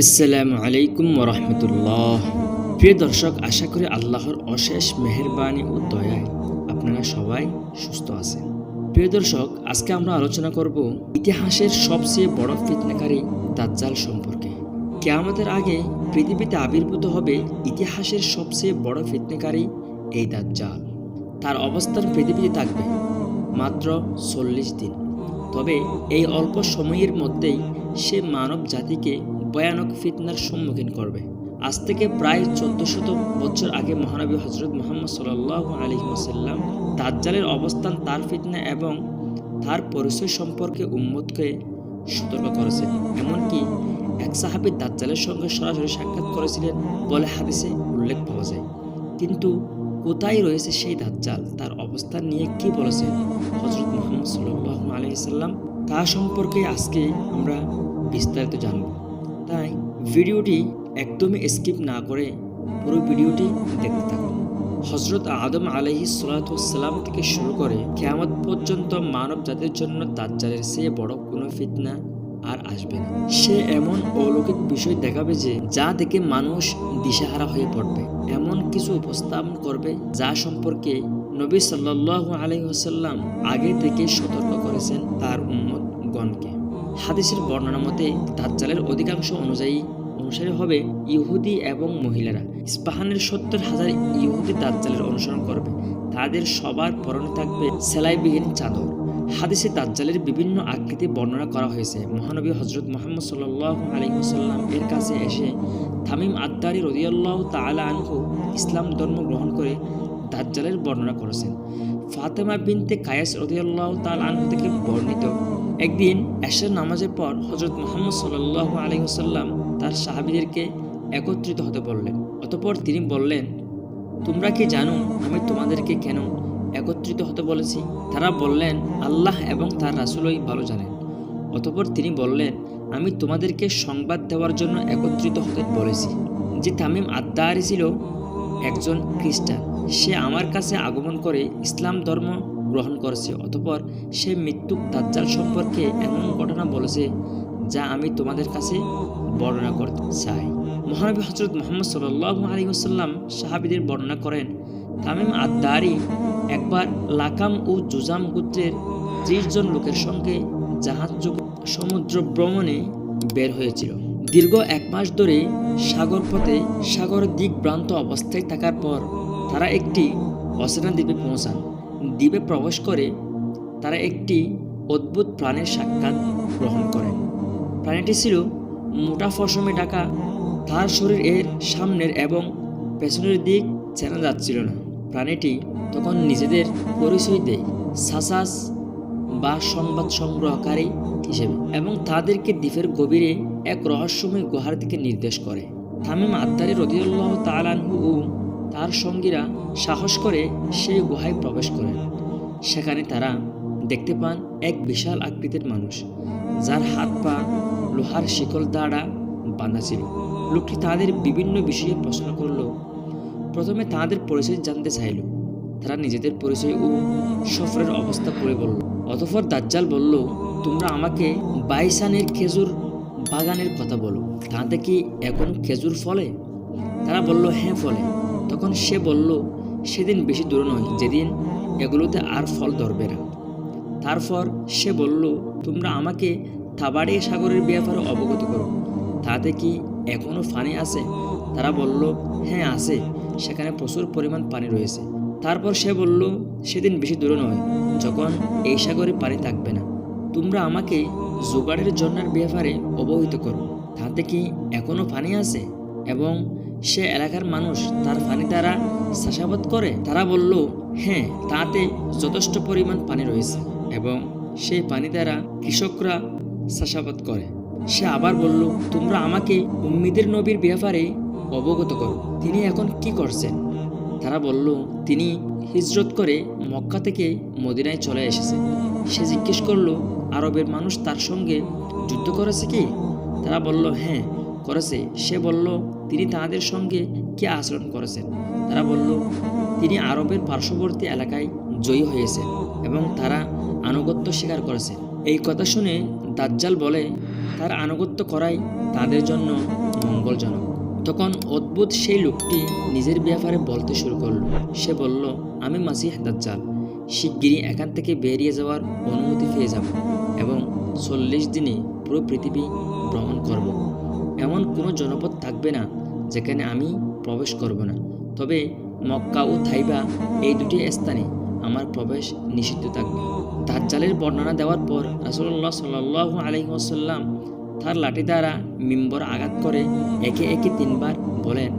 আসসালামু আলাইকুম ওরহমতুল্লাহ। প্রিয় দর্শক, আশা করি আল্লাহর অশেষ মেহেরবানি ও দয়ায় আপনারা সবাই সুস্থ আছেন। প্রিয় দর্শক, আজকে আমরা আলোচনা করব ইতিহাসের সবচেয়ে বড় ফিতনাকারী দাজ্জাল সম্পর্কে। কেয়ামতের আগে পৃথিবীতে আবির্ভূত হবে ইতিহাসের সবচেয়ে বড় ফিতনাকারী এই দাজ্জাল। তার অবস্থান পৃথিবীতে থাকবে মাত্র চল্লিশ দিন। তবে এই অল্প সময়ের মধ্যেই সে মানব জাতিকে ভয়ানক ফিতনার সম্মুখীন করবে। আজ থেকে প্রায় চোদ্দ শত বছর আগে মহানবী হজরত মোহাম্মদ সাল্লাহ আলী ওসাল্লাম দাজ্জালের অবস্থান, তার ফিতনা এবং তার পরিচয় সম্পর্কে উম্মতকে সতর্ক করেছেন। এমনকি এক সাহাবি দাজ্জালের সঙ্গে সরাসরি সাক্ষাৎ করেছিলেন বলে হাদিসে উল্লেখ পাওয়া যায়। কিন্তু কোথায় রয়েছে সেই দাজ্জাল? তার অবস্থান নিয়ে কি বলেছেন হজরত মোহাম্মদ সাল্লাহ আলহিসাল্লাম তা সম্পর্কে আজকে আমরা বিস্তারিত জানব। তাই ভিডিওটি একদমই স্কিপ না করে পুরো ভিডিওটি দেখতে থাকুন। হজরত আদম আলহি সালাতাম থেকে শুরু করে কেয়ামত পর্যন্ত মানব জাতির জন্য দাজ্জালের চেয়ে বড় কোনো ফিতনা আর আসবে না। সে এমন অলৌকিক বিষয় দেখাবে যে যা দেখে মানুষ দিশাহারা হয়ে পড়বে। এমন কিছু উপস্থাপন করবে যা সম্পর্কে নবী সাল্লাহ আলহিহাসাল্লাম আগে থেকে সতর্ক করেছেন তার উম্মত গণকে হাদিসের বর্ণনা মতে দাজ্জালের অধিকাংশ অনুযায়ী অনুসারী হবে ইহুদি এবং মহিলারা। ইস্পাহানের সত্তর হাজার ইহুদি দাজ্জালের অনুসরণ করবে। তাদের সবার পরনে থাকবে সেলাইবিহীন চাদর। হাদিসে দাজ্জালের বিভিন্ন আকৃতি বর্ণনা করা হয়েছে। মহানবী হজরত মোহাম্মদ সাল্লাহ আলিমসাল্লাম এর কাছে এসে থামিম আদ্দারি রদিয়াল্লাহ তালা আনহু ইসলাম ধর্ম গ্রহণ করে দাজ্জালের বর্ণনা করেছেন। ফাতেমা বিনতে কায়েস রদিয়াল্লাহ তাল আনহু থেকে বর্ণিত একদিন এশার নামাজের পর হজরত মোহাম্মদ সাল্লাহ আলহিহসাল্লাম তার সাহাবিদেরকে একত্রিত হতে বললেন। অতপর তিনি বললেন, তোমরা কি জানো আমি তোমাদেরকে কেন একত্রিত হতে বলেছি? তারা বললেন, আল্লাহ এবং তার রাসুলই ভালো জানেন। অতপর তিনি বললেন, আমি তোমাদেরকে সংবাদ দেওয়ার জন্য একত্রিত হতে বলেছি। যে তামিম আদ্দারি ছিল একজন খ্রিস্টান সে আমার কাছে আগমন করে ইসলাম ধর্ম গ্রহণ করেছে, অতপর সে মৃত্যু দাজ্জাল সম্পর্কে এমন ঘটনা বলেছে যা আমি তোমাদের কাছে বর্ণনা করতে চাই। মহানবী হজরত মোহাম্মদ সাল্লাহ আলী আসাল্লাম সাহাবিদের বর্ণনা করেন, তামিম আদারি একবার লাকাম ও জুজাম গোত্রের ত্রিশ জন লোকের সঙ্গে জাহাজ সমুদ্র ভ্রমণে বের হয়েছিল। দীর্ঘ এক মাস ধরে সাগর পথে সাগর দিকভ্রান্ত অবস্থায় থাকার পর তারা একটি অচেনা দ্বীপে পৌঁছান। দ্বীপে প্রবেশ করে তারা একটি অদ্ভুত প্রাণের সাক্ষাৎ গ্রহণ করেন। প্রাণীটি ছিল মোটা ফসমে ঢাকা তার শরীর এর সামনের এবং পেছনের দিক চেনা যাচ্ছিল না। প্রাণীটি তখন নিজেদের পরিচয় দেয় সাসাস বা সংবাদ সংগ্রহকারী হিসেবে এবং তাদেরকে দ্বীপের গভীরে এক রহস্যময় গুহার দিকে নির্দেশ করে। তামিম আত্মারি রদিউল্লাহ তালানহু তার সঙ্গীরা সাহস করে সেই গুহায় প্রবেশ করেন। সেখানে তারা দেখতে পান এক বিশাল আকৃতির মানুষ, যার হাত পা, লোহার শিকল দ্বারা বাঁধা ছিল। লোকটি তাদের বিভিন্ন বিষয়ে প্রশ্ন করল। প্রথমে তাদের পরিচয় জানতে চাইল। তারা নিজেদের পরিচয় ও সফরের অবস্থা করে বলল। অতঃপর দাজ্জাল বলল, তোমরা আমাকে বাইসানের খেজুর বাগানের কথা বলো। তাতে কি এখন খেজুর ফলে? তারা বলল হ্যাঁ ফলে। তখন সে বলল, সেদিন বেশি দূর নয়, যেদিন এগুলোতে আর ফল ধরবে না। তারপর সে বলল, তোমরা আমাকে থাবাড়ি সাগরের ব্যাপারে অবগত করো, তাতে কি এখনও পানি আছে? তারা বলল হ্যাঁ আছে, সেখানে প্রচুর পরিমাণ পানি রয়েছে। তারপর সে বলল, সেদিন বেশি দূরে নয়, যখন এই সাগরে পানি থাকবে না। তোমরা আমাকে জোগাড়ের জন্যের ব্যাপারে অবহিত করো, তাতে কি এখনও পানি আছে? এবং সে এলাকার মানুষ তার পানি দ্বারা চাষাবাদ করে। তারা বলল হ্যাঁ তাতে যথেষ্ট পরিমাণ পানি রয়েছে এবং সেই পানি দ্বারা কৃষকরা চাষাবাদ করে। সে আবার বলল, তোমরা আমাকে উম্মিদের নবীর ব্যাপারে অবগত করো। তিনি এখন কি করছেন? তারা বলল, তিনি হিজরত করে মক্কা থেকে মদিনায় চলে এসেছে। সে জিজ্ঞেস করল, আরবের মানুষ তার সঙ্গে যুদ্ধ করেছে কি? তারা বলল হ্যাঁ করেছে। সে বলল তিনি তাদের সঙ্গে কি আচরণ করেছেন? তারা বলল, তিনি আরবের পার্শ্ববর্তী এলাকায় জয়ী হয়েছেন এবং তারা আনুগত্য স্বীকার করেছে এই কথা শুনে দাজ্জাল বলে, তার আনুগত্য করাই তাদের জন্য মঙ্গলজনক। তখন অদ্ভুত সেই লোকটি নিজের ব্যাপারে বলতে শুরু করল। সে বলল, আমি মাসিহ দাজ্জাল। শিগগিরই এখান থেকে বেরিয়ে যাওয়ার অনুমতি পেয়ে যাব এবং চল্লিশ দিনে পুরো পৃথিবী ভ্রমণ করব। এমন কোনো জনপদ থাকবে না যেখানে আমি প্রবেশ করব না। তবে মক্কা ও থাইবা এই দুটি স্থানে আমার প্রবেশ নিষিদ্ধ থাকবে। দাজ্জালের বর্ণনা দেওয়ার পর রাসুল্লাহ সাল্লাহ আলহিহাসাল্লাম তার লাঠি দ্বারা মিম্বর আঘাত করে একে একে তিনবার বলেন,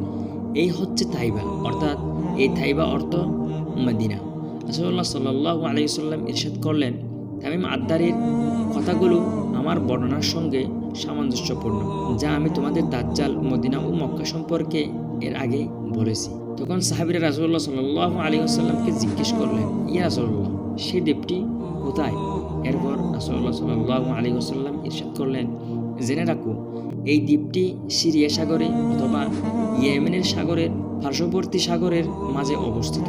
এই হচ্ছে থাইবা। অর্থাৎ এই থাইবা অর্থ মদিনা। রাসুল্লাহ সাল্লাহ আলহিসাল্লাম ইরশাদ করলেন, তামিম আদ্দারের কথাগুলো আমার বর্ণনার সঙ্গে সামঞ্জস্যপূর্ণ, যা আমি তোমাদের দাজ্জাল মদিনা ও মক্কা সম্পর্কে এর আগে বলেছি। তখন সাহাবিরা রাসুল্লাহ সাল্লাহ আলী আসাল্লামকে জিজ্ঞেস করলেন, ইয়া রাসুল্লাহ সেই কোথায়? এরপর রাসুল্লাহ সাল্লাহ আলী আসাল্লাম ইরশাদ করলেন, জেনে রাখো, এই দ্বীপটি সিরিয়া সাগরে অথবা ইয়েমেনের সাগরের, পার্শ্ববর্তী সাগরের মাঝে অবস্থিত,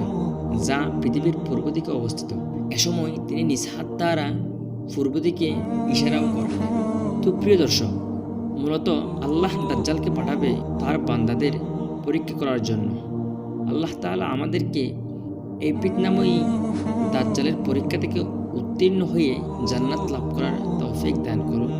যা পৃথিবীর পূর্ব দিকে অবস্থিত। এ সময় তিনি নিজ হাত দ্বারা পূর্ব দিকে ইশারাও করলেন তো প্রিয় দর্শক, মূলত আল্লাহ দাজ্জালকে পাঠাবে তার বান্দাদের পরীক্ষা করার জন্য। আল্লাহ তালা আমাদেরকে এই পিতনাময়ী দাজ্জালের পরীক্ষা থেকে উত্তীর্ণ হয়ে জান্নাত লাভ করার তৌফিক দান করুন।